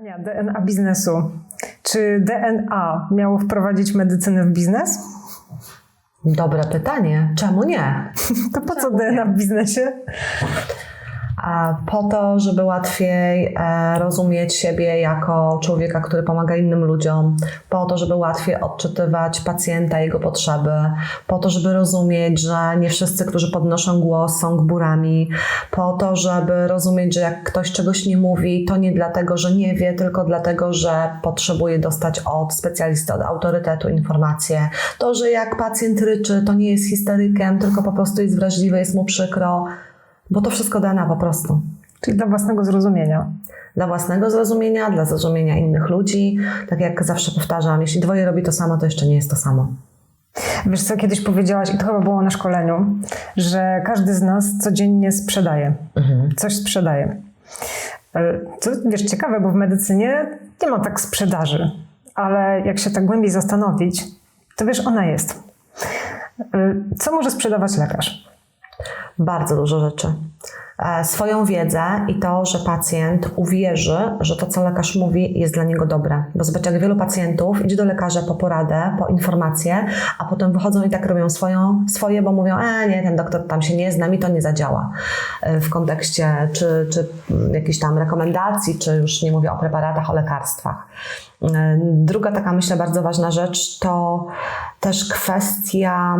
Ania, DNA biznesu. Czy DNA miało wprowadzić medycynę w biznes? Dobre pytanie. Czemu nie? To po co DNA w biznesie? Po to, żeby łatwiej e, rozumieć siebie jako człowieka, który pomaga innym ludziom, po to, żeby łatwiej odczytywać pacjenta, jego potrzeby, po to, żeby rozumieć, że nie wszyscy, którzy podnoszą głos, są gburami, po to, żeby rozumieć, że jak ktoś czegoś nie mówi, to nie dlatego, że nie wie, tylko dlatego, że potrzebuje dostać od specjalisty, od autorytetu informację. To, że jak pacjent ryczy, to nie jest histerykiem, tylko po prostu jest wrażliwy, jest mu przykro, bo to wszystko DNA po prostu Czyli dla własnego zrozumienia. dla własnego zrozumienia, dla zrozumienia innych ludzi. Tak jak zawsze powtarzam, jeśli dwoje robi to samo, to jeszcze nie jest to samo. Wiesz co, kiedyś powiedziałaś, i to chyba było na szkoleniu, że każdy z nas codziennie sprzedaje. Coś sprzedaje. E, To wiesz, ciekawe, bo w medycynie nie ma tak sprzedaży, ale jak się tak głębiej zastanowić, to wiesz, ona jest. E, Co może sprzedawać lekarz? Bardzo dużo rzeczy. E, Swoją wiedzę i to, że pacjent uwierzy, że to, co lekarz mówi, jest dla niego dobre. Bo zobacz, jak wielu pacjentów idzie do lekarza po poradę, po informacje, a potem wychodzą i tak robią swoją, swoje, bo mówią, e nie, ten doktor tam się nie zna, mi to nie zadziała. E, W kontekście czy, czy jakichś tam rekomendacji, czy już nie mówię o preparatach, o lekarstwach. E, Druga taka, myślę, bardzo ważna rzecz to też kwestia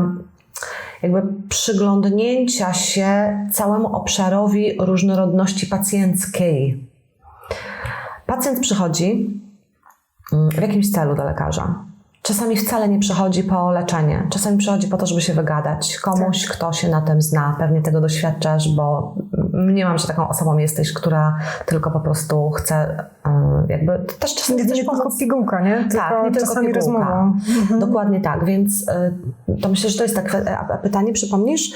jakby przyglądnięcia się całemu obszarowi różnorodności pacjenckiej. Pacjent przychodzi mm, w jakimś celu do lekarza. Czasami wcale nie przychodzi po leczenie, czasami przychodzi po to, żeby się wygadać. Komuś, kto się na tym zna, pewnie tego doświadczasz, bo mniemam, że taką osobą jesteś, która tylko po prostu chce y, jakby też czasami Nie, chcesz nie tylko pigułka, nie? Tylko tak, nie tylko pigułka. rozmową. Dokładnie tak, więc y, to myślę, że to jest tak. A pytanie, przypomnisz?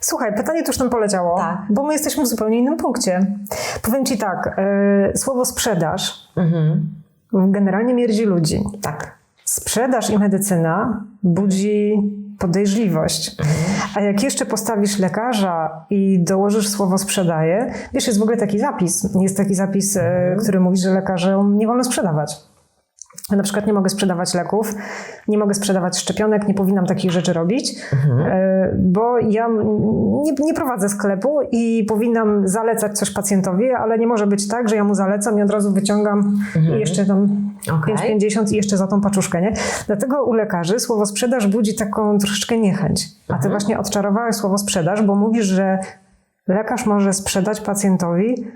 Słuchaj, pytanie to już nam poleciało, Tak. bo my jesteśmy w zupełnie innym punkcie. Powiem Ci tak, e, słowo sprzedaż Mhm. generalnie mierdzi ludzi. Tak. Sprzedaż i medycyna budzi podejrzliwość. A jak jeszcze postawisz lekarza i dołożysz słowo sprzedaje, wiesz, jest w ogóle taki zapis. Jest taki zapis, e, który mówi, że lekarzom nie wolno sprzedawać. Na przykład nie mogę sprzedawać leków, nie mogę sprzedawać szczepionek, nie powinnam takich rzeczy robić, e, bo ja nie, nie prowadzę sklepu i powinnam zalecać coś pacjentowi, ale nie może być tak, że ja mu zalecam i od razu wyciągam i jeszcze tam Okej. 5,50 i jeszcze za tą paczuszkę, nie? Dlatego u lekarzy słowo sprzedaż budzi taką troszeczkę niechęć. A ty właśnie odczarowałeś słowo sprzedaż, bo mówisz, że lekarz może sprzedać pacjentowi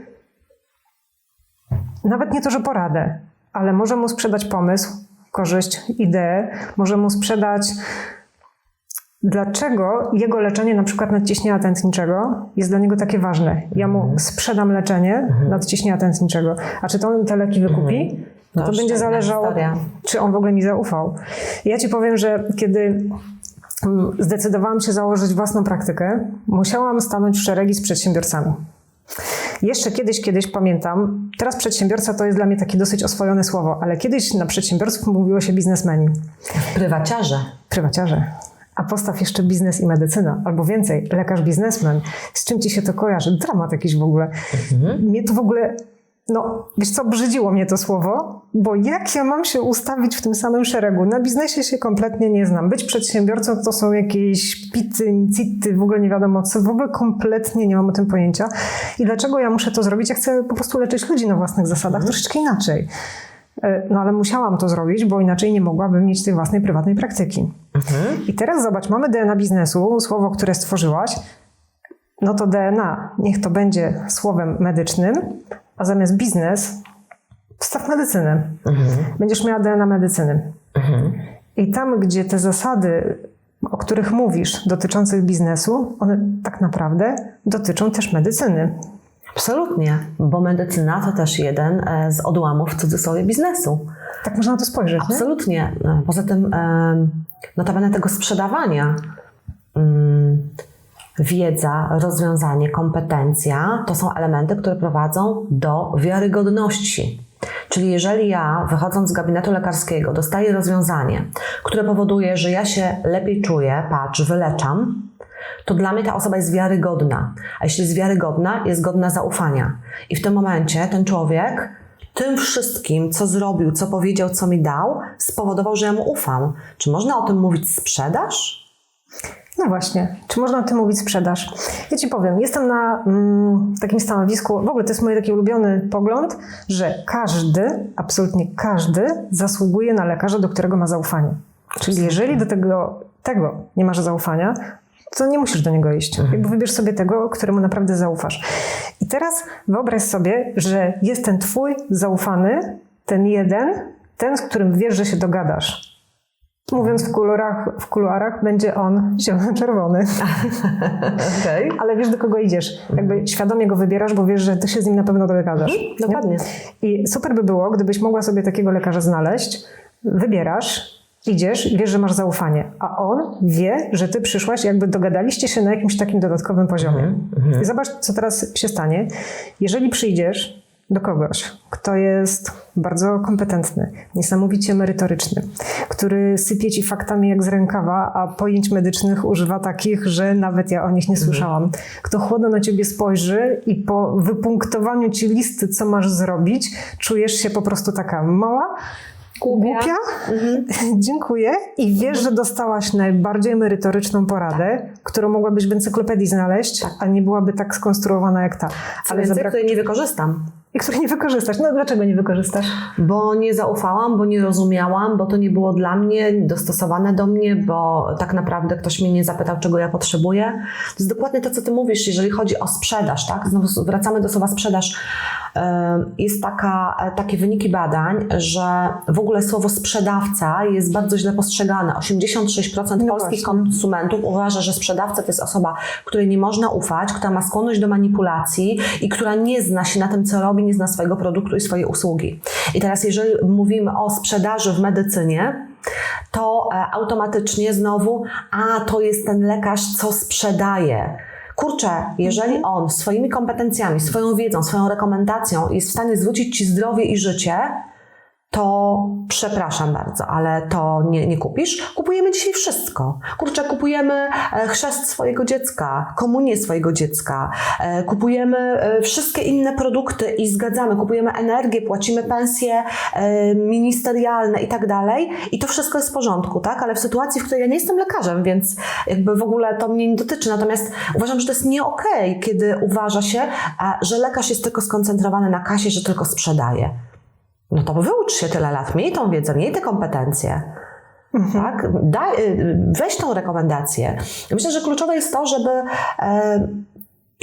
nawet nie to, że poradę, ale może mu sprzedać pomysł, korzyść, ideę, może mu sprzedać dlaczego jego leczenie na przykład nadciśnienia tętniczego jest dla niego takie ważne. Ja mu sprzedam leczenie nadciśnienia tętniczego, a czy to on te leki wykupi? No to będzie zależało, historia. czy on w ogóle mi zaufał. Ja ci powiem, że kiedy mm, zdecydowałam się założyć własną praktykę, musiałam stanąć w szeregi z przedsiębiorcami. Jeszcze kiedyś, kiedyś pamiętam, teraz przedsiębiorca to jest dla mnie takie dosyć oswojone słowo, ale kiedyś na przedsiębiorców mówiło się biznesmeni, Prywaciarze. prywaciarze. A postaw jeszcze biznes i medycyna, albo więcej, lekarz biznesmen. Z czym ci się to kojarzy? Dramat jakiś w ogóle. Mnie to w ogóle, no wiesz co, brzydziło mnie to słowo, bo jak ja mam się ustawić w tym samym szeregu? Na biznesie się kompletnie nie znam. Być przedsiębiorcą to są jakieś pity, city, w ogóle nie wiadomo co, w ogóle kompletnie nie mam o tym pojęcia. I dlaczego ja muszę to zrobić? Ja chcę po prostu leczyć ludzi na własnych zasadach, troszeczkę inaczej. E, No ale musiałam to zrobić, bo inaczej nie mogłabym mieć tej własnej prywatnej praktyki. I teraz zobacz, mamy DNA biznesu, słowo, które stworzyłaś. No to DNA, niech to będzie słowem medycznym, a zamiast biznes wstaw medycynę. Będziesz miała DNA medycyny. I tam, gdzie te zasady, o których mówisz, dotyczących biznesu, one tak naprawdę dotyczą też medycyny. Absolutnie, bo medycyna to też jeden e, z odłamów w cudzysłowie biznesu. Tak można na to spojrzeć, nie? Absolutnie. E, Poza tym, e, notabene tego sprzedawania, mm, wiedza, rozwiązanie, kompetencja to są elementy, które prowadzą do wiarygodności. Czyli jeżeli ja, wychodząc z gabinetu lekarskiego, dostaję rozwiązanie, które powoduje, że ja się lepiej czuję, patrz, wyleczam, to dla mnie ta osoba jest wiarygodna. A jeśli jest wiarygodna, jest godna zaufania. I w tym momencie ten człowiek tym wszystkim, co zrobił, co powiedział, co mi dał, spowodował, że ja mu ufam. Czy można o tym mówić sprzedaż? No właśnie, czy można o tym mówić sprzedaż? Ja Ci powiem, jestem na mm, takim stanowisku, w ogóle to jest mój taki ulubiony pogląd, że każdy, absolutnie każdy zasługuje na lekarza, do którego ma zaufanie. Czyli jeżeli do tego, tego nie masz zaufania, to nie musisz do niego iść. Jakby wybierz sobie tego, któremu naprawdę zaufasz. I teraz wyobraź sobie, że jest ten twój zaufany, ten jeden, ten, z którym wiesz, że się dogadasz. Mówiąc w kolorach, w kuluarach, będzie on zielono-czerwony. Okej. Ale wiesz, do kogo idziesz. Jakby świadomie go wybierasz, bo wiesz, że ty się z nim na pewno dogadasz. nie? Dokładnie. I super by było, gdybyś mogła sobie takiego lekarza znaleźć, wybierasz, idziesz i wiesz, że masz zaufanie, a on wie, że ty przyszłaś, jakby dogadaliście się na jakimś takim dodatkowym poziomie. I zobacz, co teraz się stanie. Jeżeli przyjdziesz do kogoś, kto jest bardzo kompetentny, niesamowicie merytoryczny, który sypie ci faktami jak z rękawa, a pojęć medycznych używa takich, że nawet ja o nich nie słyszałam. Kto chłodno na ciebie spojrzy i po wypunktowaniu ci listy, co masz zrobić, czujesz się po prostu taka mała, głupia, dziękuję i wiesz, że dostałaś najbardziej merytoryczną poradę, którą mogłabyś w encyklopedii znaleźć, a nie byłaby tak skonstruowana jak ta. Ale więcej, zabrak... której nie wykorzystam. I której nie wykorzystasz. No dlaczego nie wykorzystasz? Bo nie zaufałam, bo nie rozumiałam, bo to nie było dla mnie dostosowane do mnie, bo tak naprawdę ktoś mnie nie zapytał, czego ja potrzebuję. To jest dokładnie to, co ty mówisz, jeżeli chodzi o sprzedaż, tak? Znowu wracamy do słowa sprzedaż. Jest taka, e, takie wyniki badań, że w ogóle słowo sprzedawca jest bardzo źle postrzegane. 86% No polskich właśnie. konsumentów uważa, że sprzedawca to jest osoba, której nie można ufać, która ma skłonność do manipulacji i która nie zna się na tym, co robi, nie zna swojego produktu i swojej usługi. I teraz, jeżeli mówimy o sprzedaży w medycynie, to e, automatycznie znowu, a to jest ten lekarz, co sprzedaje. Kurczę, jeżeli on swoimi kompetencjami, swoją wiedzą, swoją rekomendacją jest w stanie zwrócić ci zdrowie i życie, to przepraszam bardzo, ale to nie, nie kupisz. Kupujemy dzisiaj wszystko. Kurczę, kupujemy e, chrzest swojego dziecka, komunię swojego dziecka, e, kupujemy e, wszystkie inne produkty i zgadzamy, kupujemy energię, płacimy pensje ministerialne i tak dalej i to wszystko jest w porządku, tak? Ale w sytuacji, w której ja nie jestem lekarzem, więc jakby w ogóle to mnie nie dotyczy. Natomiast uważam, że to jest nie okej, kiedy uważa się, że lekarz jest tylko skoncentrowany na kasie, że tylko sprzedaje. No to wyucz się tyle lat, miej tą wiedzę, miej te kompetencje. Tak? Daj, y, weź tą rekomendację. Myślę, że kluczowe jest to, żeby e,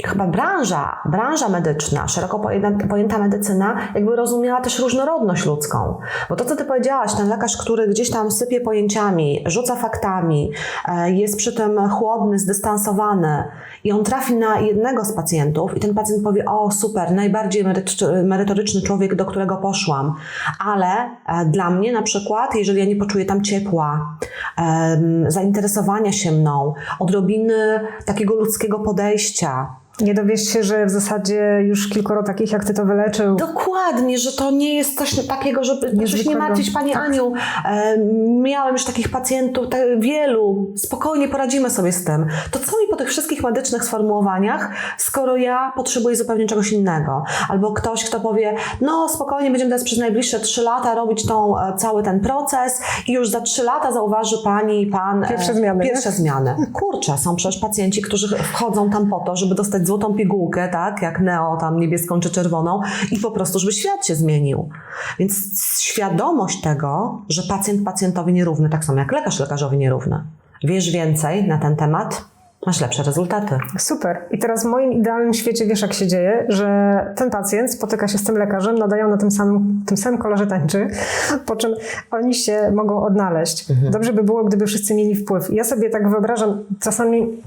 chyba branża, branża medyczna, szeroko pojęta, medycyna, jakby rozumiała też różnorodność ludzką. Bo to, co ty powiedziałaś, ten lekarz, który gdzieś tam sypie pojęciami, rzuca faktami, e, jest przy tym chłodny, zdystansowany i on trafi na jednego z pacjentów i ten pacjent powie, o super, najbardziej meryt- merytoryczny człowiek, do którego poszłam, ale e, dla mnie na przykład, jeżeli ja nie poczuję tam ciepła, zainteresowania się mną, odrobiny takiego ludzkiego podejścia, Nie dowiesz się, że w zasadzie już kilkoro takich jak ty to wyleczył. Dokładnie, że to nie jest coś takiego, żeby proszę nie Niezwykłego. martwić, Pani Tak. Aniu. E, miałem już takich pacjentów, te, wielu, spokojnie poradzimy sobie z tym. To co mi po tych wszystkich medycznych sformułowaniach, skoro ja potrzebuję zupełnie czegoś innego? Albo ktoś, kto powie, no spokojnie, będziemy teraz przez najbliższe trzy lata robić tą, e, cały ten proces i już za trzy lata zauważy Pani i Pan e, Pierwsze zmiany, nie? Pierwsze zmiany. Kurczę, są przecież pacjenci, którzy wchodzą tam po to, żeby dostać złotą pigułkę, tak, jak Neo, tam niebieską czy czerwoną i po prostu, żeby świat się zmienił. Więc świadomość tego, że pacjent pacjentowi nierówny, tak samo jak lekarz lekarzowi nierówny. Wiesz więcej na ten temat, masz lepsze rezultaty. Super. I teraz w moim idealnym świecie wiesz, jak się dzieje, że ten pacjent spotyka się z tym lekarzem, nadają na tym samym, tym samym kolorze tańczy, po czym oni się mogą odnaleźć. Dobrze by było, gdyby wszyscy mieli wpływ. Ja sobie tak wyobrażam, czasami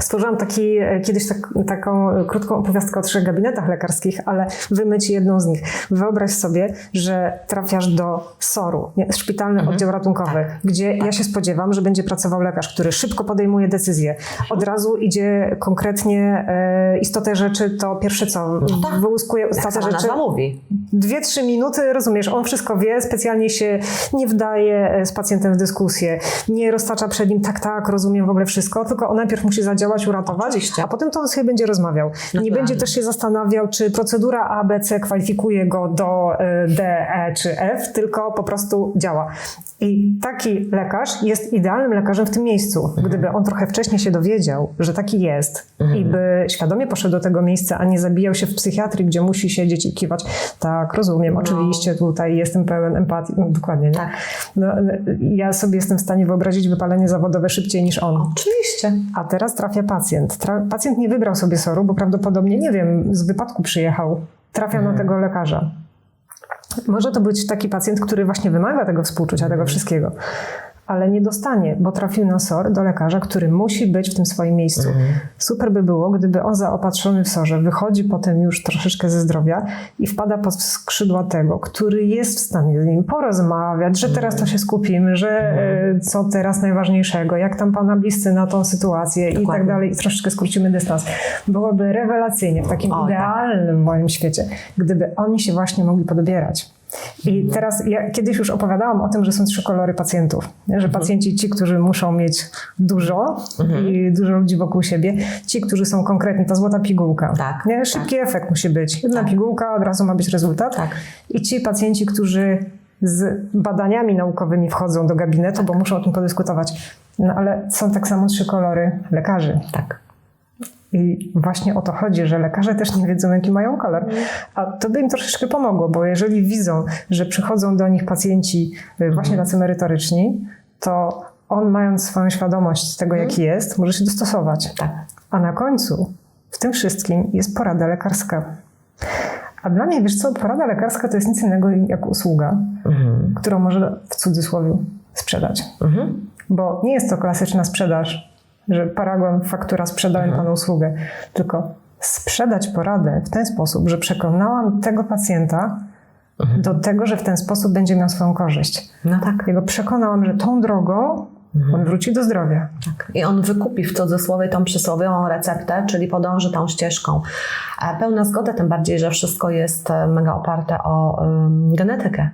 Stworzyłam taki, e, kiedyś tak, taką krótką opowiastkę o trzech gabinetach lekarskich, ale wymyć jedną z nich. Wyobraź sobie, że trafiasz do SOR-u, szpitalny oddział ratunkowy, gdzie ja się spodziewam, że będzie pracował lekarz, który szybko podejmuje decyzje. Od razu idzie konkretnie e, istotę rzeczy, to pierwsze co, tak. wyłuskuje istotę rzeczy. mówi. Dwie, trzy minuty, rozumiesz, on wszystko wie, specjalnie się nie wdaje e, z pacjentem w dyskusję, nie roztacza przed nim, tak, tak, rozumiem w ogóle wszystko, tylko on najpierw musi zadziałać zadziałać, uratować, Oczywiście. a potem to on sobie będzie rozmawiał. Nie Naturalnie. będzie też się zastanawiał, czy procedura A, B, C kwalifikuje go do y, D, E czy F, tylko po prostu działa. I taki lekarz jest idealnym lekarzem w tym miejscu. Mhm. Gdyby on trochę wcześniej się dowiedział, że taki jest i by świadomie poszedł do tego miejsca, a nie zabijał się w psychiatrii, gdzie musi siedzieć i kiwać. Tak, rozumiem, oczywiście tutaj jestem pełen empatii. No, dokładnie, nie? Tak. No, ja sobie jestem w stanie wyobrazić wypalenie zawodowe szybciej niż on. Oczywiście. A teraz trafia pacjent. Tra- pacjent nie wybrał sobie soru, bo prawdopodobnie, nie wiem, z wypadku przyjechał. Trafia na tego lekarza. Może to być taki pacjent, który właśnie wymaga tego współczucia, tego wszystkiego, ale nie dostanie, bo trafił na SOR do lekarza, który musi być w tym swoim miejscu. Super by było, gdyby on zaopatrzony w SORze wychodzi potem już troszeczkę ze zdrowia i wpada pod skrzydła tego, który jest w stanie z nim porozmawiać, że teraz to się skupimy, że e, co teraz najważniejszego, jak tam pana bliscy na tą sytuację i tak Dokładnie. dalej i troszeczkę skrócimy dystans. Byłoby rewelacyjnie w takim O, tak. idealnym moim świecie, gdyby oni się właśnie mogli podobierać. I Mhm. teraz ja kiedyś już opowiadałam o tym, że są trzy kolory pacjentów. Że Mhm. pacjenci ci, którzy muszą mieć dużo i dużo ludzi wokół siebie, ci, którzy są konkretni, ta złota pigułka. Tak, Nie? Szybki efekt musi być. Jedna pigułka, od razu ma być rezultat. Tak. I ci pacjenci, którzy z badaniami naukowymi wchodzą do gabinetu, bo muszą o tym podyskutować. No ale są tak samo trzy kolory lekarzy. Tak. I właśnie o to chodzi, że lekarze też nie wiedzą, jaki mają kolor. A to by im troszeczkę pomogło, bo jeżeli widzą, że przychodzą do nich pacjenci y, właśnie tacy merytoryczni, to on, mając swoją świadomość tego, jaki jest, może się dostosować. Tak. A na końcu w tym wszystkim jest porada lekarska. A dla mnie, wiesz co, porada lekarska to jest nic innego jak usługa, Mhm. którą może w cudzysłowie sprzedać. Mhm. Bo nie jest to klasyczna sprzedaż, że paragon, faktura, sprzedałem panu usługę, tylko sprzedać poradę w ten sposób, że przekonałam tego pacjenta do tego, że w ten sposób będzie miał swoją korzyść. No tak. Ja go przekonałam, że tą drogą on wróci do zdrowia. Tak. I on wykupi w cudzysłowie tą przysłowiową receptę, czyli podąży tą ścieżką. E, Pełna zgoda, tym bardziej, że wszystko jest e, mega oparte o genetykę.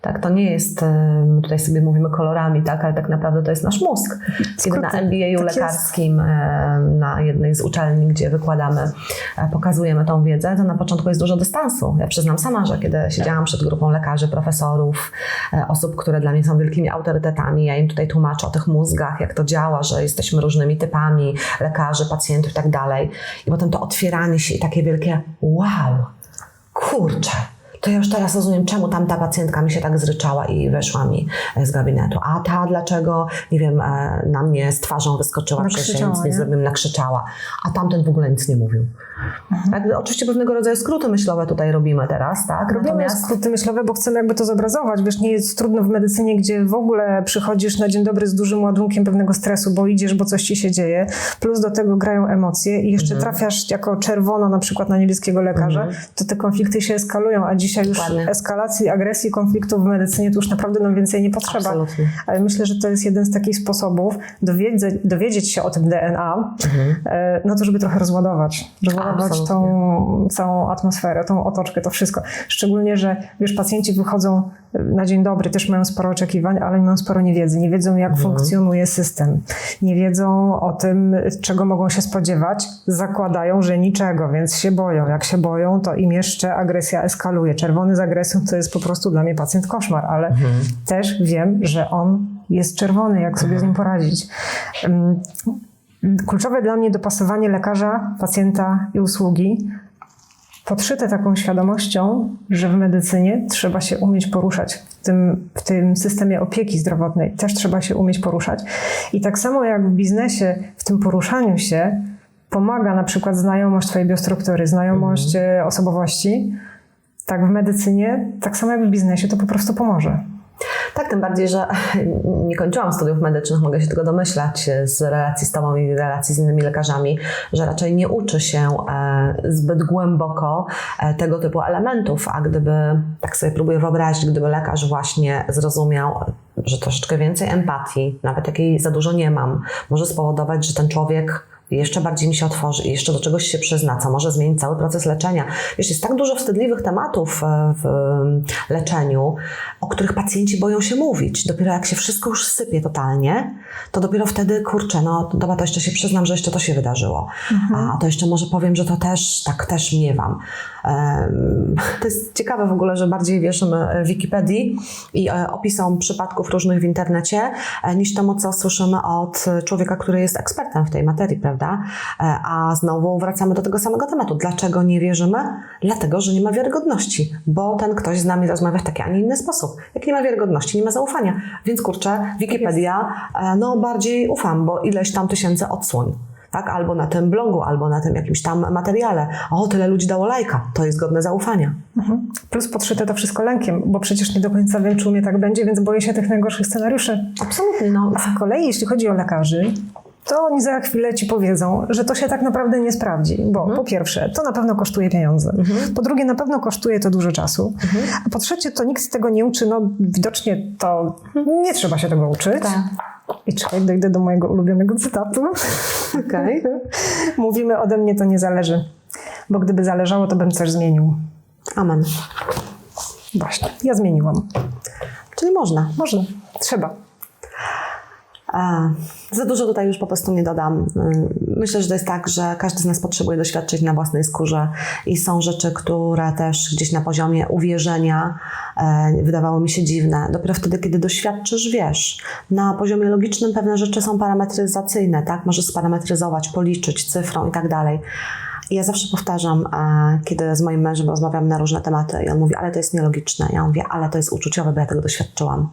Tak, to nie jest, em, tutaj sobie mówimy kolorami, tak, ale tak naprawdę to jest nasz mózg. Kiedy na. MBA-u Tak jest. lekarskim, em, na jednej z uczelni, gdzie wykładamy, e, pokazujemy tą wiedzę, to na początku jest dużo dystansu. Ja przyznam sama, że kiedy siedziałam przed grupą lekarzy, profesorów, e, osób, które dla mnie są wielkimi autorytetami, ja im tutaj tłumaczę o tych mózgach, jak to działa, że jesteśmy różnymi typami lekarzy, pacjentów i tak dalej. I potem to otwieranie się i takie wielkie wow, kurczę, to ja już teraz rozumiem, czemu tamta pacjentka mi się tak zryczała i weszła mi e, z gabinetu. A ta dlaczego, nie wiem, e, na mnie z twarzą wyskoczyła, przecież ja nic nie nie? zrobiłem, nakrzyczała. A tamten w ogóle nic nie mówił. Tak, oczywiście pewnego rodzaju skróty myślowe tutaj robimy teraz, tak? Robimy Natomiast skróty myślowe, bo chcemy jakby to zobrazować. Wiesz, nie jest trudno w medycynie, gdzie w ogóle przychodzisz na dzień dobry z dużym ładunkiem pewnego stresu, bo idziesz, bo coś ci się dzieje, plus do tego grają emocje i jeszcze trafiasz jako czerwono na przykład na niebieskiego lekarza, to te konflikty się eskalują, a dzisiaj już Dokładnie. eskalacji, agresji, konfliktów w medycynie to już naprawdę nam więcej nie potrzeba. Absolutnie. Ale myślę, że to jest jeden z takich sposobów dowiedzieć, dowiedzieć się o tym DNA, e, no to żeby trochę rozładować. Rozładować Absolutnie. tą całą atmosferę, tą otoczkę, to wszystko. Szczególnie, że wiesz, pacjenci wychodzą na dzień dobry, też mają sporo oczekiwań, ale mają sporo niewiedzy. Nie wiedzą, jak funkcjonuje system. Nie wiedzą o tym, czego mogą się spodziewać. Zakładają, że niczego, więc się boją. Jak się boją, to im jeszcze agresja eskaluje. Czerwony z agresją to jest po prostu dla mnie pacjent koszmar, ale też wiem, że on jest czerwony, jak sobie z nim poradzić. Ym, Kluczowe dla mnie dopasowanie lekarza, pacjenta i usługi, podszyte taką świadomością, że w medycynie trzeba się umieć poruszać. W tym, w tym systemie opieki zdrowotnej też trzeba się umieć poruszać. I tak samo jak w biznesie, w tym poruszaniu się pomaga na przykład znajomość Twojej biostruktury, znajomość e, osobowości, tak w medycynie, tak samo jak w biznesie, to po prostu pomoże. Tak, tym bardziej, że nie kończyłam studiów medycznych, mogę się tego domyślać z relacji z Tobą i relacji z innymi lekarzami, że raczej nie uczy się e, zbyt głęboko e, tego typu elementów, a gdyby, tak sobie próbuję wyobrazić, gdyby lekarz właśnie zrozumiał, że troszeczkę więcej empatii, nawet jakiej za dużo nie mam, może spowodować, że ten człowiek jeszcze bardziej mi się otworzy i jeszcze do czegoś się przyzna, co może zmienić cały proces leczenia. Wiesz, jest tak dużo wstydliwych tematów e, w e, leczeniu, o których pacjenci boją się mówić. Dopiero jak się wszystko już sypie totalnie, to dopiero wtedy, kurczę, no dobra, to jeszcze się przyznam, że jeszcze to się wydarzyło. A to jeszcze może powiem, że to też, tak też miewam. To jest ciekawe w ogóle, że bardziej wierzymy Wikipedii i e, opisom przypadków różnych w internecie, e, niż temu, co słyszymy od człowieka, który jest ekspertem w tej materii, prawda? E, A znowu wracamy do tego samego tematu. Dlaczego nie wierzymy? Dlatego, że nie ma wiarygodności, bo ten ktoś z nami rozmawia w taki, a nie inny sposób. Jak nie ma wiarygodności, nie ma zaufania. Więc kurczę, Wikipedia, e, no bardziej ufam, bo ileś tam tysięcy odsłon. Tak, albo na tym blogu, albo na tym jakimś tam materiale. O, tyle ludzi dało lajka. To jest godne zaufania. Mhm. Plus podszyte to wszystko lękiem, bo przecież nie do końca wiem, czy u mnie tak będzie, więc boję się tych najgorszych scenariuszy. Absolutnie, no. Z kolei, jeśli chodzi o lekarzy, to oni za chwilę ci powiedzą, że to się tak naprawdę nie sprawdzi, bo po pierwsze, to na pewno kosztuje pieniądze. Po drugie, na pewno kosztuje to dużo czasu. A po trzecie, to nikt tego nie uczy. No, widocznie to nie trzeba się tego uczyć. Tak. I czekaj, dojdę do mojego ulubionego cytatu. Okej. Mówimy, ode mnie to nie zależy, bo gdyby zależało, to bym coś zmienił. Amen. Właśnie, ja zmieniłam. Czyli można. Można, trzeba. A, za dużo tutaj już po prostu nie dodam. Y, Myślę, że to jest tak, że każdy z nas potrzebuje doświadczyć na własnej skórze i są rzeczy, które też gdzieś na poziomie uwierzenia e, wydawały mi się dziwne. Dopiero wtedy, kiedy doświadczysz, wiesz. Na poziomie logicznym pewne rzeczy są parametryzacyjne, tak? Możesz sparametryzować, policzyć cyfrą i tak dalej. I ja zawsze powtarzam, e, kiedy z moim mężem rozmawiam na różne tematy i on mówi, ale to jest nielogiczne. Ja mówię, ale to jest uczuciowe, bo ja tego doświadczyłam.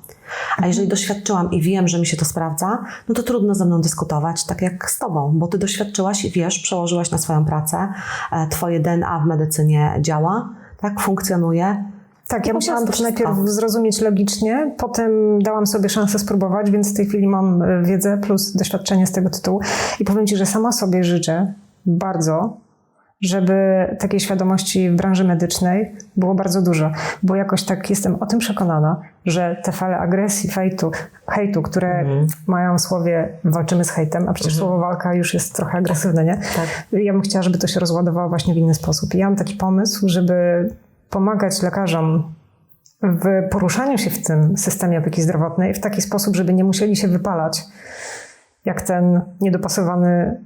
A jeżeli doświadczyłam i wiem, że mi się to sprawdza, no to trudno ze mną dyskutować, tak jak z tobą, bo ty doświadczyłaś i wiesz, przełożyłaś na swoją pracę, e, twoje DNA w medycynie działa, tak, funkcjonuje. Tak, ja musiałam to najpierw zrozumieć logicznie, potem dałam sobie szansę spróbować, więc w tej chwili mam e, wiedzę plus doświadczenie z tego tytułu. I powiem Ci, że sama sobie życzę bardzo, żeby takiej świadomości w branży medycznej było bardzo dużo, bo jakoś tak jestem o tym przekonana, że te fale agresji, hejtu, hejtu które mają w słowie walczymy z hejtem, a przecież słowo walka już jest trochę agresywne, nie? Tak. Ja bym chciała, żeby to się rozładowało właśnie w inny sposób. I ja mam taki pomysł, żeby pomagać lekarzom w poruszaniu się w tym systemie opieki zdrowotnej w taki sposób, żeby nie musieli się wypalać jak ten niedopasowany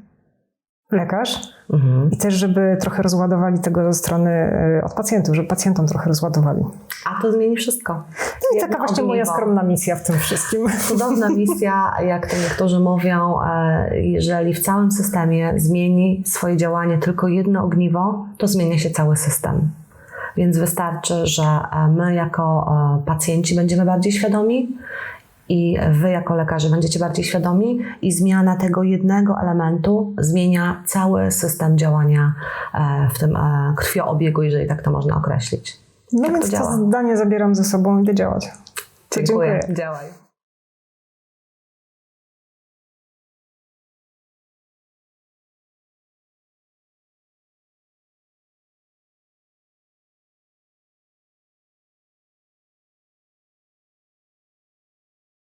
lekarz Mhm. i też, żeby trochę rozładowali tego ze strony e, od pacjentów, żeby pacjentom trochę rozładowali. A to zmieni wszystko. No i taka właśnie moja skromna misja w tym wszystkim. Cudowna misja, jak to niektórzy mówią, e, jeżeli w całym systemie zmieni swoje działanie tylko jedno ogniwo, to zmienia się cały system. Więc wystarczy, że e, my jako pacjenci będziemy bardziej świadomi i wy jako lekarze będziecie bardziej świadomi i zmiana tego jednego elementu zmienia cały system działania e, w tym e, krwioobiegu, jeżeli tak to można określić. No to więc to działa? zdanie zabieram ze sobą i idę działać. To Dziękuję. dziękuję. Działaj.